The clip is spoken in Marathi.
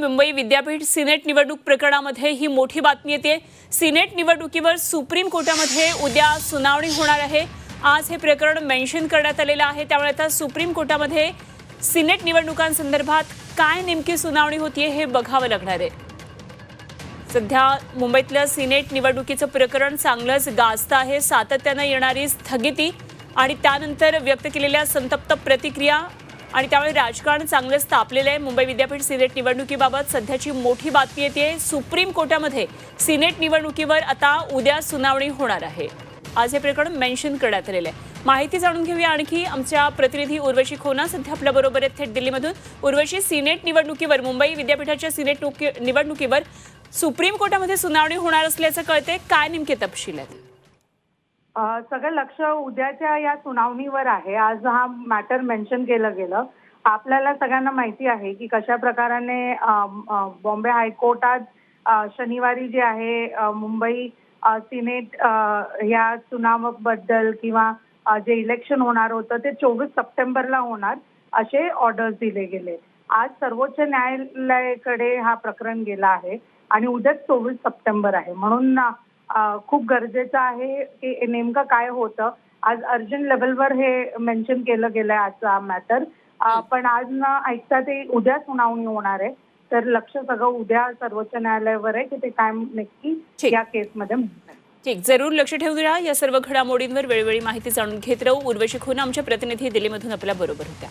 मुंबई विद्यापीठ सिनेट निवडणूक प्रकरणामध्ये ही मोठी बातमी येते. सिनेट निवडणुकीवर सुप्रीम कोर्टामध्ये उद्या सुनावणी होणार आहे. आज हे प्रकरण मेन्शन करण्यात आलेलं आहे. त्यामुळे आता सुप्रीम कोर्टामध्ये सिनेट निवडणुकांसंदर्भात काय नेमकी सुनावणी होतीये हे बघावं लागणार आहे. सध्या मुंबईतल्या सिनेट निवडणुकीचं प्रकरण चांगलंच गाजतं आहे. सातत्यानं येणारी स्थगिती आणि त्यानंतर व्यक्त केलेल्या संतप्त प्रतिक्रिया आणि त्यामुळे राजकारण चांगलंच तापलेलं आहे. मुंबई विद्यापीठ सिनेट निवडणुकीबाबत सध्याची मोठी बातमी येते. सुप्रीम कोर्टामध्ये सिनेट निवडणुकीवर आता उद्या सुनावणी होणार आहे. आज हे प्रकरण मेन्शन करण्यात आलेलं आहे. माहिती जाणून घेऊया आणखी. आमच्या प्रतिनिधी उर्वशी खोना सध्या आपल्या बरोबर आहेत थेट दिल्लीमधून. उर्वशी सिनेट निवडणुकीवर मुंबई विद्यापीठाच्या सिनेट निवडणुकीवर सुप्रीम कोर्टामध्ये सुनावणी होणार असल्याचं कळते काय नेमके तपशील आहेत? सगळं लक्ष उद्याच्या या सुनावणीवर आहे. आज हा मॅटर मेन्शन केलं गेलं. आपल्याला सगळ्यांना माहिती आहे की कशा प्रकाराने बॉम्बे हायकोर्टात शनिवारी जे आहे मुंबई सिनेट या सुनावबद्दल किंवा जे इलेक्शन होणार होतं ते चोवीस सप्टेंबरला होणार असे ऑर्डर्स दिले गेले. आज सर्वोच्च न्यायालयाकडे हा प्रकरण गेला आहे आणि उद्याच चोवीस सप्टेंबर आहे. म्हणून खूप गरजेचं आहे की नेमकं काय होतं. आज अर्जंट लेवलवर हे मेन्शन केलं गेलंय आजचा मॅटर पण आज न ऐकता ते उद्या सुनावणी होणार आहे. तर लक्ष सगळं उद्या सर्वोच्च न्यायालयावर आहे की ते काय नक्की. या केसमध्ये ठीक जरूर लक्ष ठेवूया या सर्व घडामोडींवर वेळोवेळी माहिती जाणून घेत राहू. उर्वशी खोना आमच्या प्रतिनिधी दिल्लीमधून आपल्या बरोबर होत्या.